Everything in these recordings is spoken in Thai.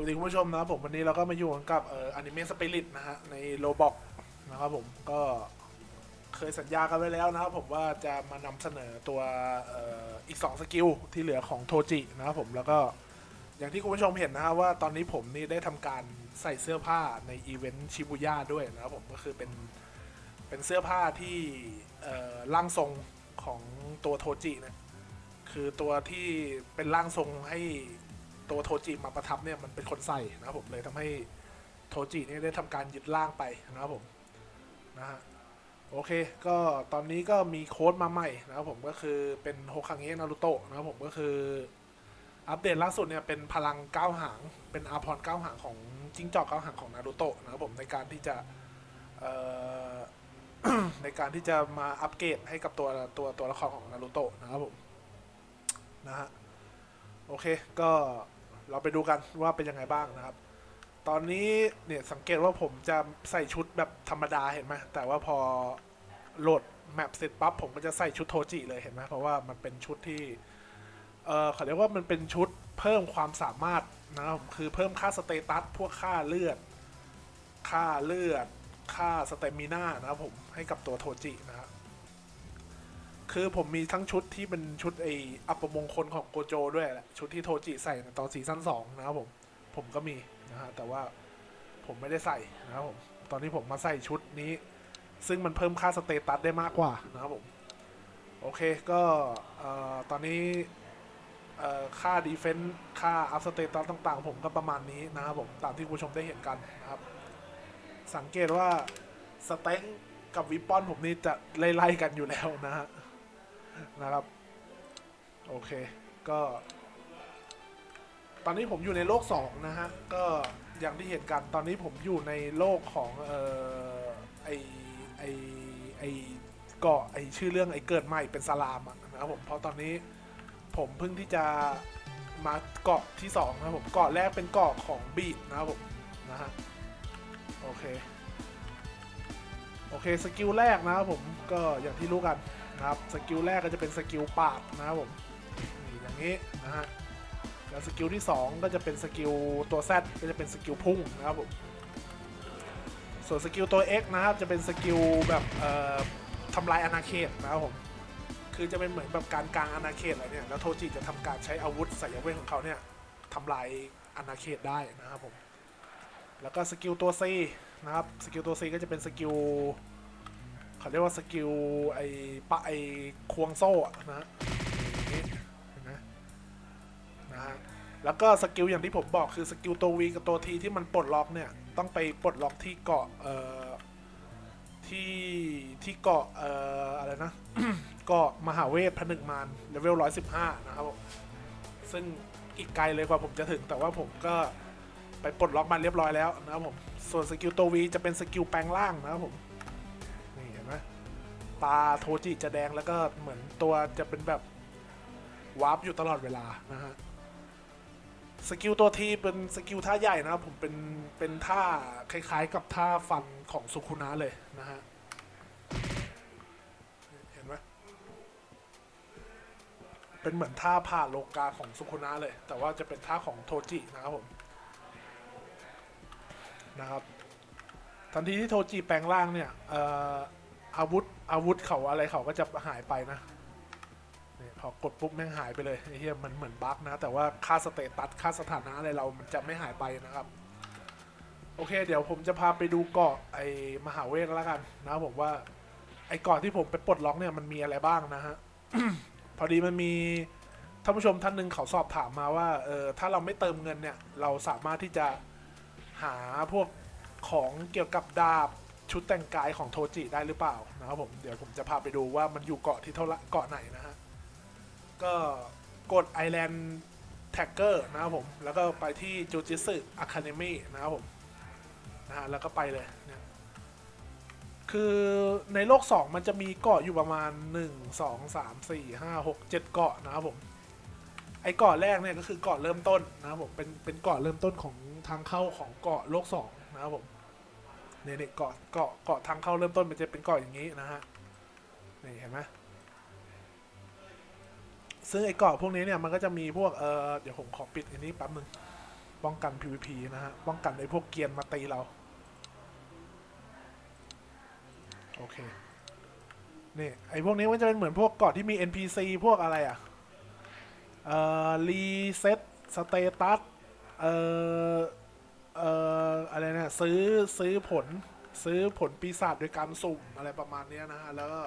วัสดีคุณผู้ชมนะครับผมวันนี้เราก็มาอยู่กันกับเอ่ออนิเมะสปิริตนะฮะในโลบอกนะครับผมก็เคยสัญญากันไว้แล้วนะครับผมว่าจะมานำเสนอตัวเอ่ออีก 2 สกิลที่เหลือของโทจินะครับผมแล้วก็อย่างที่คุณผู้ชมเห็นนะครับว่าตอนนี้ผมนี่ได้ทำการใส่เสื้อผ้าในอีเวนต์ชิบูย่าด้วยนะครับผมก็คือเป็นเป็นเสื้อผ้าที่เอ่อร่างทรงของตัวโทจินะคือตัวที่เป็นร่างทรงให้ ตัวโทจิมาประทับเนี่ยมันเป็นคนใส่นะครับผมเลยทำให้โทจิเนี่ยได้ทำการยึดร่างไปนะครับผมนะฮะโอเค ก็ตอนนี้ก็มีโค้ดมาใหม่นะครับผมก็คือเป็นโฮคังเงะนารุโตะนะครับผมก็คืออัปเดตล่าสุดเนี่ยเป็นพลังก้าวหาง เป็นอาพรก้าวหางของจิ้งจอกก้าวหางของนารุโตะนะครับผมในการที่จะในการที่จะมาอัปเกรดให้กับตัวตัวตัวละครของนารุโตะนะครับผมนะฮะโอเคก็ เราไปดูกันว่าเป็นยังไงบ้างนะครับ ตอนนี้เนี่ยสังเกตว่าผมจะใส่ชุดแบบธรรมดาเห็นไหมแต่ว่าพอโหลดแมปเสร็จปั๊บผมก็จะใส่ชุดโทจิเลยเห็นไหมเพราะว่ามันเป็นชุดที่เออเขาเรียกว่ามันเป็นชุดเพิ่มความสามารถนะครับคือเพิ่มค่าสเตตัสพวกค่าเลือด ค่าเลือด ค่าสเตมิน่านะครับผมให้กับตัวโทจินะครับ คือผมมีทั้งชุดที่เป็นชุดไออัปมงคลของโกโจด้วยแหละชุดที่โทจิใส่ในตอนซีซั่นสองนะครับผม ผมก็มีนะฮะแต่ว่าผมไม่ได้ใส่นะครับผม ตอนนี้ผมมาใส่ชุดนี้ ซึ่งมันเพิ่มค่าสเตตัสได้มากกว่านะครับผม โอเคก็อตอนนี้ค่าดีเฟนต์ค่าอัพสเตตัสต่างๆ ผมก็ประมาณนี้นะครับผม ตามที่ผู้ชมได้เห็นกันนะครับ สังเกตว่าสเต็งกับวิปปอนผมนี่จะไล่ๆกันอยู่แล้วนะฮะ นะครับ โอเค ก็ ตอนนี้ผมอยู่ในโลกสองนะฮะ ก็อย่างที่เห็นกันตอนนี้ผมอยู่ในโลกของเอ่อไอไอไอเกาะไอชื่อเรื่องไอเกิดใหม่เป็นสลามอะนะครับผมเพราะตอนนี้ผมเพิ่งที่จะมาเกาะที่สองนะครับผมเกาะแรกเป็นเกาะของบีดนะครับผมนะฮะโอเคโอเคสกิลแรกนะครับผมก็อย่างที่รู้กัน นะครับสกิลแรกก็จะเป็นสกิลปาดนะครับผมนี่อย่างนี้นะฮะแล้วสกิลที่ 2 ก็จะเป็นสกิลตัว Z ก็จะเป็นสกิลพุ่งนะครับผมส่วนสกิลตัว X นะครับจะเป็นสกิลแบบทำลายอาณาเขตนะครับผมคือจะเป็นเหมือนแบบการกลางอาณาเขตอะไรเนี่ยแล้วโทจิจะทำการใช้อาวุธสายเวทของเขาเนี่ยทำลายอาณาเขตได้นะครับผมแล้วก็สกิลตัว C นะครับสกิลตัว C ก็จะเป็นสกิล เขาเรียกว่าสกิลไอ้ปะไอ้ควงโซ่อะนะอย่างนี้เห็นไหมนะฮะแล้วก็สกิลอย่างที่ผมบอกคือสกิลตัว V กับตัว T ที่มันปลดล็อกเนี่ย ต้องไปปลดล็อกที่เกาะเอ่อที่ที่เกาะเอ่ออะไรนะเกาะมหาเวทผนึกมารเลเวล115นะครับผมซึ่งอีกไกลเลยกว่าผมจะถึง แต่ว่าผมก็ไปปลดล็อกมันเรียบร้อยแล้วนะครับผมส่วนสกิลตัว V จะเป็นสกิลแปลงร่างนะครับผม ตาโทจิจะแดงแล้วก็เหมือนตัวจะเป็นแบบวาร์ปอยู่ตลอดเวลานะฮะสกิลตัวทีเป็นสกิลท่าใหญ่นะครับผมเป็นเป็นท่าคล้ายๆกับท่าฟันของสุคุนะเลยนะฮะเห็นไหมเป็นเหมือนท่าผ่าโลกาของสุคุนะเลย แต่ว่าจะเป็นท่าของโทจินะครับผมนะครับทันทีที่โทจิแปลงร่างเนี่ยเอ่อ อาวุธอาวุธเขาอะไรเขาก็จะหายไปนะนี่พอกดปุ๊บแม่งหายไปเลยไอ้เหี้ยมันเหมือนบั๊กนะ แต่ว่าค่าสเตตัสค่าสถานะอะไรเรามันจะไม่หายไปนะครับ โอเค เดี๋ยวผมจะพาไปดูเกาะไอ้มหาเวทแล้วกันนะผมว่า ไอ้เกาะที่ผมไปปลดล็อกเนี่ยมันมีอะไรบ้างนะฮะพอดีมันมีท่านผู้ชมท่านหนึ่งเขาสอบถามมาว่าเออถ้าเราไม่เติมเงินเนี่ย เราสามารถที่จะหาพวกของเกี่ยวกับดาบ ชุดแต่งกายของโทจิได้หรือเปล่านะครับผมเดี๋ยวผมจะพาไปดูว่ามันอยู่เกาะที่เท่าไรเกาะไหนนะฮะก็กด Island Tagger นะครับผมแล้วก็ไปที่จูจิสึอะคาเดมี่นะครับผมนะฮะแล้วก็ไปเลยเนี่ยคือในโลก 2 มันจะมีเกาะอยู่ประมาณ 1 2 3 4 5 6 7 เกาะนะครับผมไอ้เกาะแรกเนี่ยก็คือเกาะเริ่มต้นนะครับผมเป็นเป็นเกาะเริ่มต้นของทางเข้าของเกาะโลกสองนะครับผม เนี่ยเนี่ยเกาะเกาะเกาะทางเข้าเริ่มต้นมันจะเป็นเกาะอย่างนี้นะฮะนี่เห็นไหมซึ่งไอ้เกาะพวกนี้เนี่ยมันก็จะมีพวกเออเดี๋ยวผมขอปิดอันนี้แป๊บนึงป้องกัน PVP นะฮะป้องกันไอ้พวกเกียนมาตีเราโอเคนี่ไอ้พวกนี้มันจะเป็นเหมือนพวกเกาะที่มี NPC พวกอะไรอะเอ่อรีเซ็ตสเตตัสเอ่อ เอ่ออะไรนะซื้อซื้อผลซื้อผลปีศาจโดยการสุ่มอะไรประมาณนี้นะฮะแล้วก็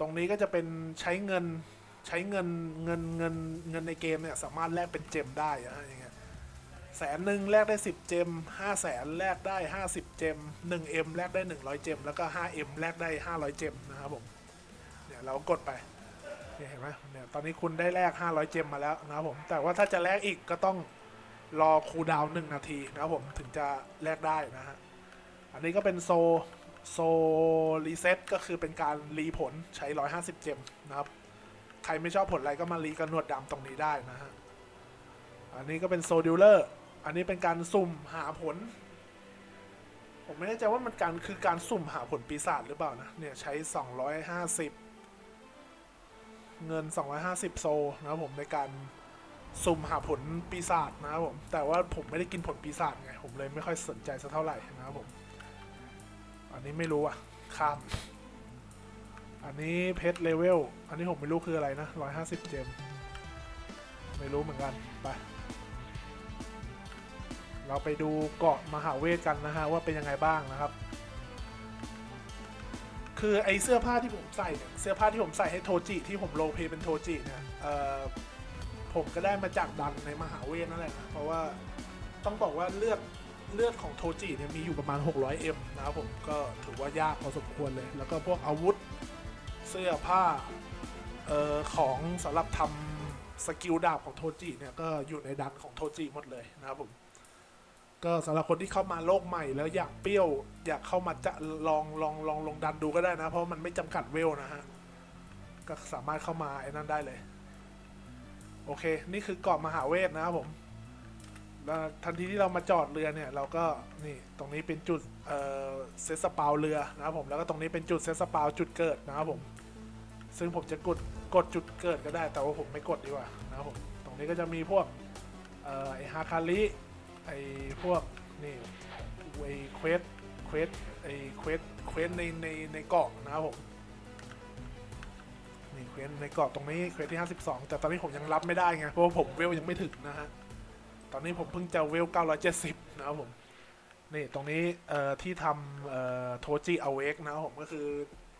ตรงนี้ก็จะเป็นใช้เงินใช้เงินเงินเงินเงินในเกมเนี่ยสามารถแลกเป็นเจมได้อะฮะอย่างเงี้ยแสนหนึ่งแลกได้ 10 เจมห้าแสนแลกได้ 50 เจม1เอ็มแลกได้ 100 เจม แล้วก็5เอ็มแลกได้ 500 เจมนะครับผมเนี่ยเรากดไปเนี่ยเห็นไหมเนี่ยตอนนี้คุณได้แลก 500 เจมมาแล้วนะครับผมแต่ว่าถ้าจะแลกอีกก็ต้อง รอคูลดาวน์หนึ่งนาทีนะครับผมถึงจะแลกได้นะฮะ อันนี้ก็เป็นโซโซรีเซ็ตก็คือเป็นการรีผลใช้ 150 เจมนะครับ ใครไม่ชอบผลอะไรก็มารีกันหนวดดำตรงนี้ได้นะฮะ อันนี้ก็เป็นโซดิวเลอร์อันนี้เป็นการสุ่มหาผล ผมไม่แน่ใจว่ามันการคือการสุ่มหาผลปีศาจหรือเปล่านะ เนี่ยใช้ 250 เงิน 250 โซนะครับผมในการ สุ่มหาผลปีศาจนะครับผม แต่ว่าผมไม่ได้กินผลปีศาจไง ผมเลยไม่ค่อยสนใจสักเท่าไหร่นะครับผม อันนี้ไม่รู้อะ ข้าม อันนี้เพชรเลเวล อันนี้ผมไม่รู้คืออะไรนะ150เจม ไม่รู้เหมือนกัน ไป เราไปดูเกาะมหาเวทกันนะฮะว่าเป็นยังไงบ้างนะครับ คือไอเสื้อผ้าที่ผมใส่เนี่ยเสื้อผ้าที่ผมใส่ให้โทจิที่ผมโลเพเป็นโทจิเนี่ยเอ่อ ผมก็ได้มาจากดันในมหาเวทนั่นแหละนะเพราะว่าต้องบอกว่าเลือดเลือดของโทจิเนี่ยมีอยู่ประมาณ 600M นะครับผมก็ถือว่ายากพอสมควรเลย แล้วก็พวกอาวุธเสื้อผ้าเอ่อของสำหรับทำสกิลดาบของโทจิเนี่ยก็อยู่ในดันของโทจิหมดเลยนะครับผมก็สำหรับคนที่เข้ามาโลกใหม่แล้วอยากเปรี้ยว อยากเข้ามาจะลองลองลองลงดันดูก็ได้นะ เพราะมันไม่จำกัดเวลนะฮะ ก็สามารถเข้ามาไอ้นั่นได้เลย โอเค นี่คือเกาะมหาเวทนะครับผมแล้วทันทีที่เรามาจอดเรือเนี่ย เราก็นี่ตรงนี้เป็นจุดเซตสปาวเรือนะครับผมแล้วก็ตรงนี้เป็นจุดเซตสปาวจุดเกิดนะครับผม ซึ่งผมจะกดกดจุดเกิดก็ได้แต่ว่าผมไม่กดดีกว่านะครับผมตรงนี้ก็จะมีพวกออไอฮาคาริไอพวกนี่ไอเควสเควสไอเควสเควสในในในเกาะนะครับผม นี่เควสในเกาะตรงนี้เควสที่ 52 แต่ตอนนี้ผมยังรับไม่ได้ไง เพราะว่าผมเวลยังไม่ถึงนะฮะ ตอนนี้ผมเพิ่งจะเวล 970 นะครับผม นี่ตรงนี้เอ่อที่ทำเอ่อโทจิอเวกนะครับผมก็คือ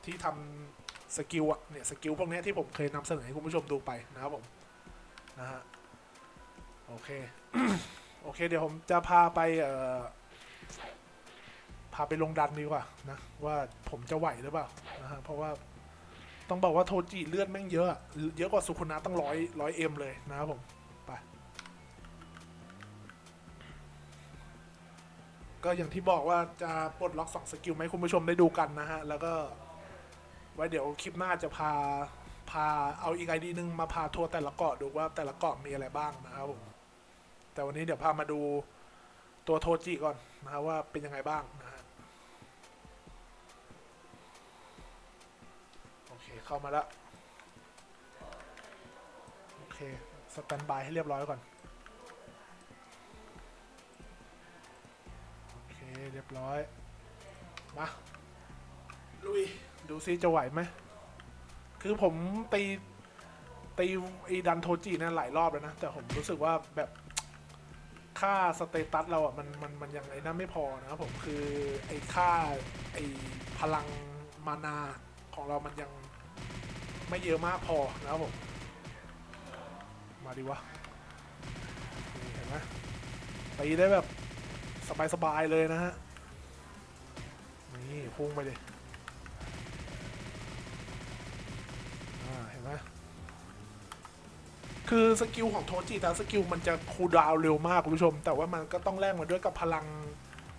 ที่ทำสกิลอะเนี่ยสกิลพวกนี้ที่ผมเคยนำเสนอให้คุณผู้ชมดูไปนะครับผม นะฮะ โอเค โอเค เดี๋ยวผมจะพาไปเอ่อพาไปลงดันดีกว่านะว่าผมจะไหวหรือเปล่านะฮะเพราะว่า ต้องบอกว่าโทจิเลือดแม่งเยอะ เยอะกว่าสุคุนะตั้งร้อยร้อยเอ็มเลยนะครับผม ไป ก็อย่างที่บอกว่าจะปลดล็อกสองสกิลไหมคุณผู้ชมได้ดูกันนะฮะ แล้วก็ ไว้เดี๋ยวคลิปหน้าจะพาพาเอาอีกไอดีนึงมาพาทัวร์แต่ละเกาะดูว่าแต่ละเกาะมีอะไรบ้างนะครับผม แต่วันนี้เดี๋ยวพามาดูตัวโทจิก่อนนะครับว่าเป็นยังไงบ้างนะฮะโอ เข้ามาแล้ว โอเค สแตนบายให้เรียบร้อยก่อน โอเค เรียบร้อย มา ลุย ดูซิจะไหวไหม คือผมตีตีไอ้ดันโทจิเนี่ยหลายรอบแล้วนะ แต่ผมรู้สึกว่าแบบค่าสเตตัสเราอะ มันมันมันยังไงนั่นไม่พอนะครับผมคือไอ้ค่าไอ้พลังมานาของเรามันยัง ไม่เยอะมากพอนะครับผม มาดิวะ นี่เห็นไหมตีได้แบบสบาย ๆ เลยนะฮะ นี่พุ่งไปเลยเห็นไหมคือสกิลของโทจิแต่สกิลมันจะคูลดาวเร็วมากคุณผู้ชม แต่ว่ามันก็ต้องแลกมาด้วยกับพลัง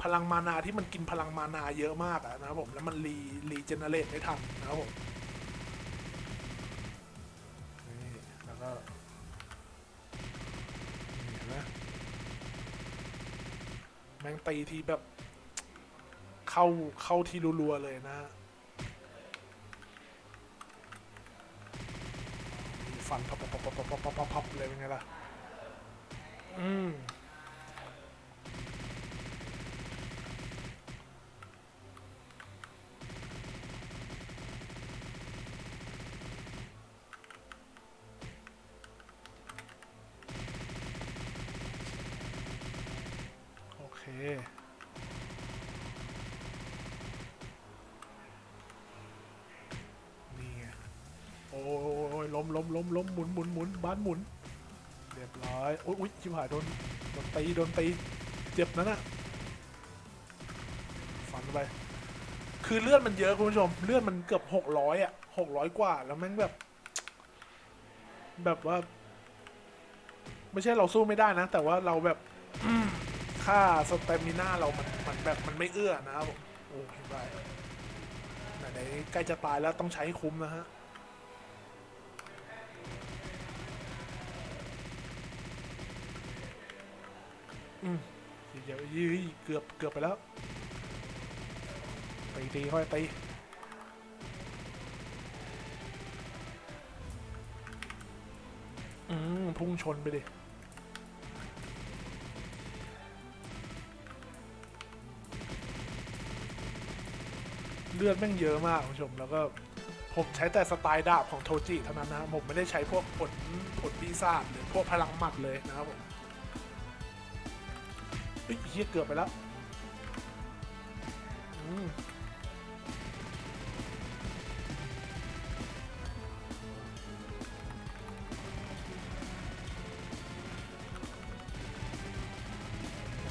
พลังมานาที่มันกินพลังมานาเยอะมากอะนะครับผม แล้วมันรีรีเจเนเรตไม่ทันนะครับผม ตีทีแบบ เข้าเข้าที่รัวๆเลยนะฮะฟันพับพับพับพับพับพับพับเลยเป็นไงล่ะ อืม มล้มล้มล้มหมุนหมุนหมุนบ้านหมุน เรียบร้อยอุ๊ยอุ๊ยชิบหายโดนโดนตีโดนตีเจ็บนั่นน่ะฟันไป คือเลือดมันเยอะคุณผู้ชม เลือดมันเกือบหกร้อยอะหกร้อยกว่าแล้วแม่งแบบ แบบว่า ไม่ใช่เราสู้ไม่ได้นะ แต่ว่าเราแบบค่าสเตมิน่าเรามันมันแบบมันไม่เอื้อนะครับโอ้ยไปไหนใกล้จะตายแล้วต้องใช้คุ้มนะฮะ อืมเดี๋ยวยืยเกือบเกือบไปแล้วตีตีค่อยตีอืมพุ่งชนไปดิเลือดแม่งเยอะมากคุณผู้ชม แล้วก็ผมใช้แต่สไตล์ดาบของโทจิเท่านั้นนะครับผมไม่ได้ใช้พวกผลผลปีศาจหรือพวกพลังหมัดเลยนะครับผม เฮ้ยเฮียเกือบไปแล้วอืม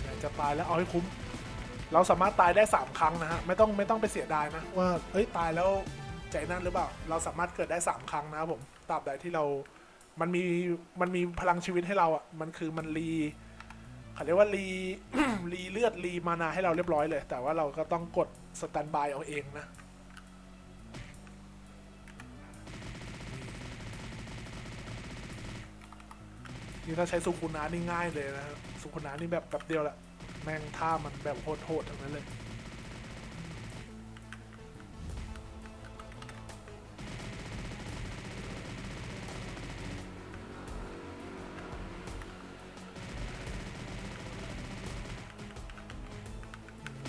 ไหนๆจะตายแล้วเอาให้คุ้ม เราสามารถตายได้สามครั้งนะฮะ ไม่ต้องไม่ต้องไปเสียดายนะ ว่าเอ้ยตายแล้วใจนั่นหรือเปล่า เราสามารถเกิดได้สามครั้งนะครับผมตราบใดที่เรา มันมีมันมีพลังชีวิตให้เราอะ มันคือมันรี เขาเรียกว่ารี รีเลือดรีมานาให้เราเรียบร้อยเลย แต่ว่าเราก็ต้องกดสแตนบายเอาเองนะนี่ถ้าใช้สุขุนานี่ง่ายเลยนะสุขุนานี่แบบแบบเดียวแหละแม่งท่ามันแบบโหดๆทั้งนั้นเลย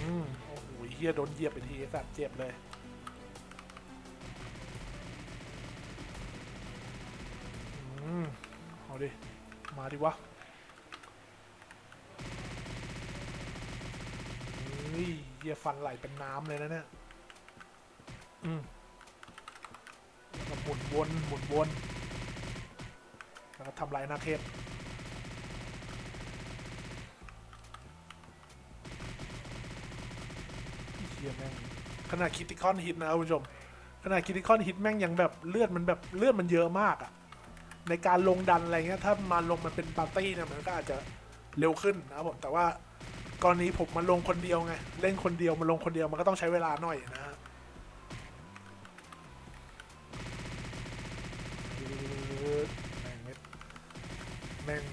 โอ้โหเฮียโดนเหยียบไปทีสัตว์เจ็บเลย อืมเอาดิ มาดิวะเฮ้ยเหี้ยฟันไหลเป็นน้ำเลยนะเนี่ย อืมแล้วก็หมุนวนหมุนวน แล้วก็ทำลายนาเทพ ฮียแม่งขนาดคิติคอนฮิตนะคุณผู้ชมขนาดคิติคอนฮิตแม่งยังแบบเลือดมันแบบเลือดมันเยอะมากอะในการลงดันอะไรเงี้ยถ้ามาลงมันเป็นปาร์ตี้เนี่ยมันก็อาจจะเร็วขึ้นนะครับผมแต่ว่ากรณีผมมาลงคนเดียวไงเล่นคนเดียวมาลงคนเดียวมันก็ต้องใช้เวลาหน่อยนะฮะแม่งแม่ง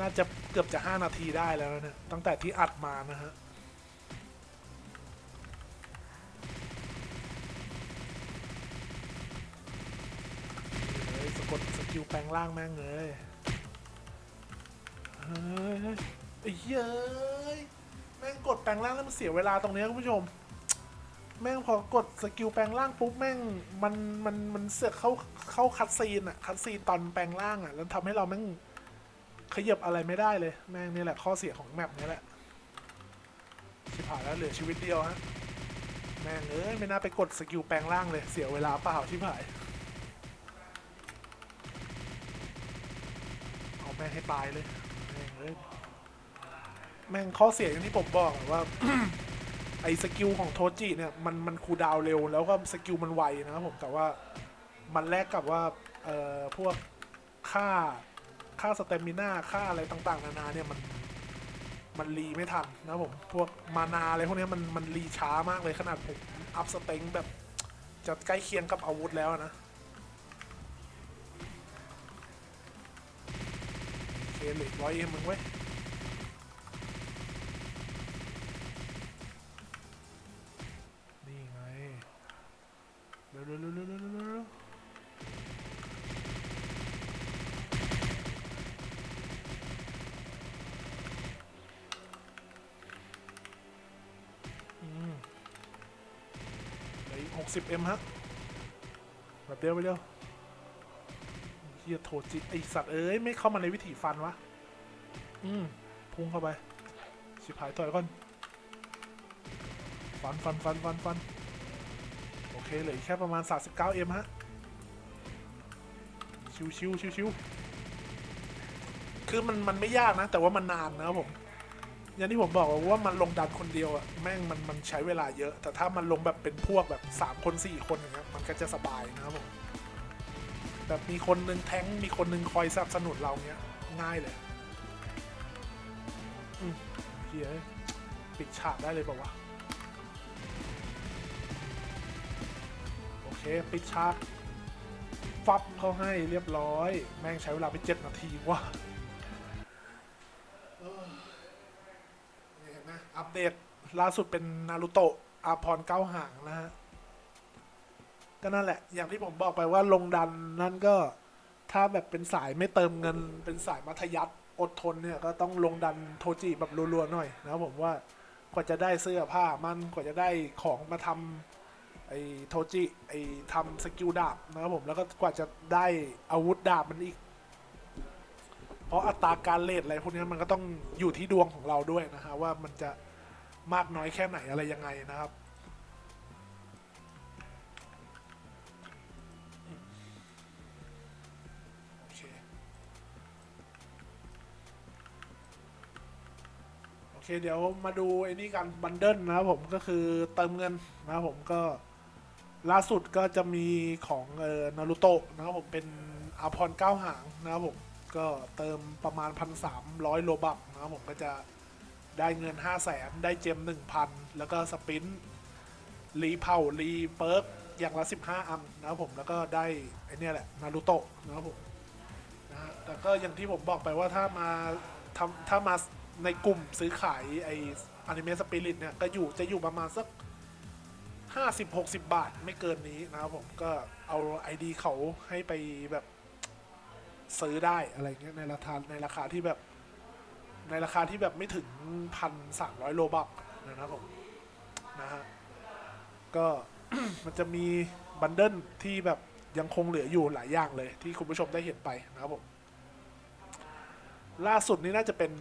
น่าจะเกือบจะ 5 นาทีได้แล้วนะเนี่ยตั้งแต่ที่อัดมานะฮะ กดสกิลแปลงร่างแม่งเลยเฮ้ยเยเอ้ยแม่งกดแปลงร่างแล้วมันเสียเวลาตรงนี้คุณผู้ชม แม่งพอกดสกิลแปลงร่างปุ๊บแม่งมันมันมันเสือกเข้าเข้าคัดซีนอะคัดซีนตอนแปลงร่างอะแล้วทำให้เราแม่งขยับอะไรไม่ได้เลย แม่งนี่แหละข้อเสียของแมปนี้แหละชิบหายแล้วเหลือชีวิตเดียวฮะแม่งเอ้ยไม่น่าไปกดสกิลแปลงร่างเลยเสียเวลาเปล่าชิบหาย แม่งให้ตายเลยแม่งเอ้ยแม่งข้อเสียอย่างที่ผมบอกอะว่า ไอ้สกิลของโทจิเนี่ยมันมันคูลดาวน์เร็วแล้วก็สกิลมันไวนะครับผมแต่ว่ามันแลกกับว่าเอ่อพวกค่าค่าสเตมิน่าค่าอะไรต่างๆ นานาเนี่ยมันมันรีไม่ทันนะครับผมพวกมานาอะไรพวกเนี้ยมันมันรีช้ามากเลยขนาดผมอัพสเต็งแบบจะใกล้เคียงกับอาวุธแล้วนะ โอเหล็กร้อยเอ็มมึงเว้ยนี่ไงเร็วเร็วเร็วเร็วเร็วเร็วเร็วอืมเหลืออีกหกสิบเอ็มฮะแบบเดียวไปเร็ว เฮียโทจิไอสัตว์เอ้ยไม่เข้ามาในวิถีฟันวะ อืมพุ่งเข้าไป ชิบหายถอยก่อน ฟันฟันฟันฟันฟันโอเคเหลือแค่ประมาณ 39เอ็มฮะ ชิวชิวชิวชิวคือมันมันไม่ยากนะ แต่ว่ามันนานนะผม อย่างที่ผมบอกว่ามันลงดันคนเดียวอะแม่งมันมันใช้เวลาเยอะ แต่ถ้ามันลงแบบเป็นพวกแบบ 3 คน 4 คนอย่างเงี้ยมันก็จะสบายนะครับผม แบบมีคนหนึ่งแท้งมีคนหนึ่งคอยสนับสนุนเราเงี้ย ง่ายเลยอืมเฮียปิดฉากได้เลยเปล่าวะโอเค ปิดฉากฟับเขาให้เรียบร้อย แม่งใช้เวลาไปเจ็ดนาทีว่ะเออนี่เห็นไหมอัปเดตล่าสุดเป็นนารูโตะอาพรเก้าหางนะฮะ ก็นั่นแหละ อย่างที่ผมบอกไปว่าลงดันนั่นก็ถ้าแบบเป็นสายไม่เติมเงิน เป็นสายมัธยัติอดทนเนี่ยก็ต้องลงดันโทจิแบบรัวๆหน่อยนะครับผมว่ากว่าจะได้เสื้อผ้ามันกว่าจะได้ของมาทำไอ้โทจิไอ้ทำสกิลดาบนะครับผมแล้วก็กว่าจะได้อาวุธดาบมันอีก เพราะอัตราการเลทอะไรพวกนี้มันก็ต้องอยู่ที่ดวงของเราด้วยนะฮะว่ามันจะมากน้อยแค่ไหนอะไรยังไงนะครับ เคเดี๋ยวมาดูไอ้นี่กันบันเดิลนะครับผมก็คือเติมเงินนะครับผมก็ล่าสุดก็จะมีของเอ่อนารูโตะนะครับผมเป็นอาพรเก้าหางนะครับผมก็เติมประมาณพันสามร้อยโลบักนะครับผมก็จะได้เงินห้าแสนได้เจมหนึ่งพันแล้วก็สปินรีเผารีเปิร์กอย่างละสิบห้าอันนะครับผมแล้วก็ได้ไอเนี่แหละนารูโตะนะครับผมนะฮะแต่ก็อย่างที่ผมบอกไปว่าถ้ามาทำถ้ามา ในกลุ่มซื้อขายไออนิเมะสปิริตเนี่ยก็อยู่จะอยู่ประมาณสักห้าสิบหกสิบาทไม่เกินนี้นะครับผมก็เอา ID เขาให้ไปแบบซื้อได้อะไรเงี้ยในราคาในราคาที่แบบในราคาที่แบบไม่ถึงพันสามร้อยโลบักนะครับผมนะฮะก็มันจะมีบันเดิลที่แบบยังคงเหลืออยู่หลายอย่างเลยที่คุณผู้ชมได้เห็นไปนะครับผมล่าสุดนี้น่าจะเป็น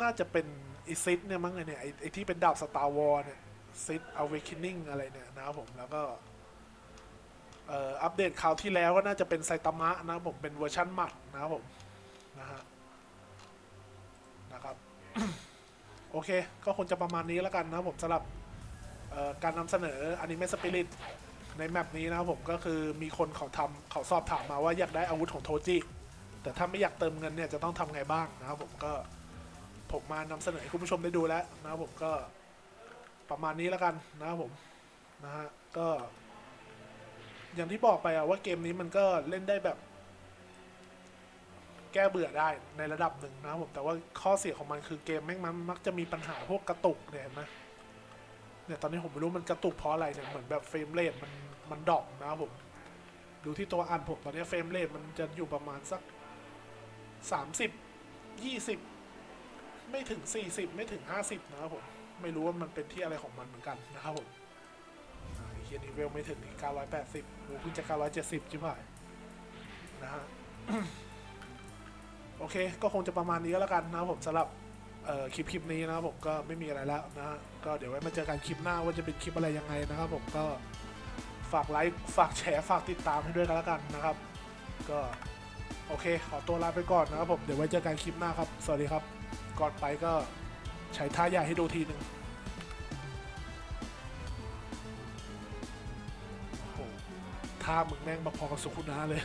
น่าจะเป็นอีซิดเนี่ยมั้งไงเนี่ยไอไอที่เป็นดาบสตาร์วอลเนี่ยซิดอเวคินิ่งอะไรเนี่ยนะครับผมแล้วก็เอ่ออัปเดตคราวที่แล้วก็น่าจะเป็นไซตามะนะครับผมเป็นเวอร์ชันใหม่นะครับผมนะฮะนะครับโอเค ก็คงจะประมาณนี้แล้วกันนะครับผมสำหรับการนำเสนออนิเมะสปิริตในแมปนี้นะครับผมก็คือมีคนเขาทำเขาสอบถามมาว่าอยากได้อาวุธของโทจิแต่ถ้าไม่อยากเติมเงินเนี่ยจะต้องทำไงบ้างนะครับผมก็ ผมมานำเสนอให้คุณผู้ชมได้ดูแล้วนะครับผมก็ประมาณนี้แล้วกันนะครับผมนะฮะก็ อย่างที่บอกไปอะว่าเกมนี้มันก็เล่นได้แบบ แก้เบื่อได้ในระดับหนึ่งนะครับผมแต่ว่าข้อเสียของมันคือเกมแม่งมันมักจะมีปัญหาพวกกระตุกเนี่ยเห็นไหมเนี่ยตอนนี้ผมไม่รู้มันกระตุกเพราะอะไรเนี่ยเหมือนแบบเฟรมเรทมันมันดรอปนะครับผมดูที่ตัวอ่านผมตอนนี้เฟรมเรทมันจะอยู่ประมาณสักสามสิบยี่สิบ ไม่ถึงสี่สิบไม่ถึงห้าสิบนะครับผม ไม่รู้ว่ามันเป็นที่อะไรของมันเหมือนกันนะครับผมไอเฮียนี่เวลไม่ถึงเก้าร้อยแปดสิบโอ้เพิ่งจะเก้าร้อยเจ็ดสิบจิ๋วหายนะฮะโอเค ก็คงจะประมาณนี้ก็แล้วกันนะครับผมสำหรับเอ่อคลิปคลิปนี้นะครับผมก็ไม่มีอะไรแล้วนะฮะก็เดี๋ยวไว้มาเจอกันคลิปหน้าว่าจะเป็นคลิปอะไรยังไงนะครับผมก็ฝากไลค์ฝากแชร์ฝากติดตามให้ด้วยกันแล้วกันนะครับ ก็โอเค ขอตัวลาไปก่อนนะครับผมเดี๋ยวไว้เจอกันคลิปหน้าครับ สวัสดีครับ ก่อนไปก็ใช้ท่าใหญ่ให้ดูทีหนึ่งโอ้โหท่ามึงแม่งมาพอกับสุขุนาเลย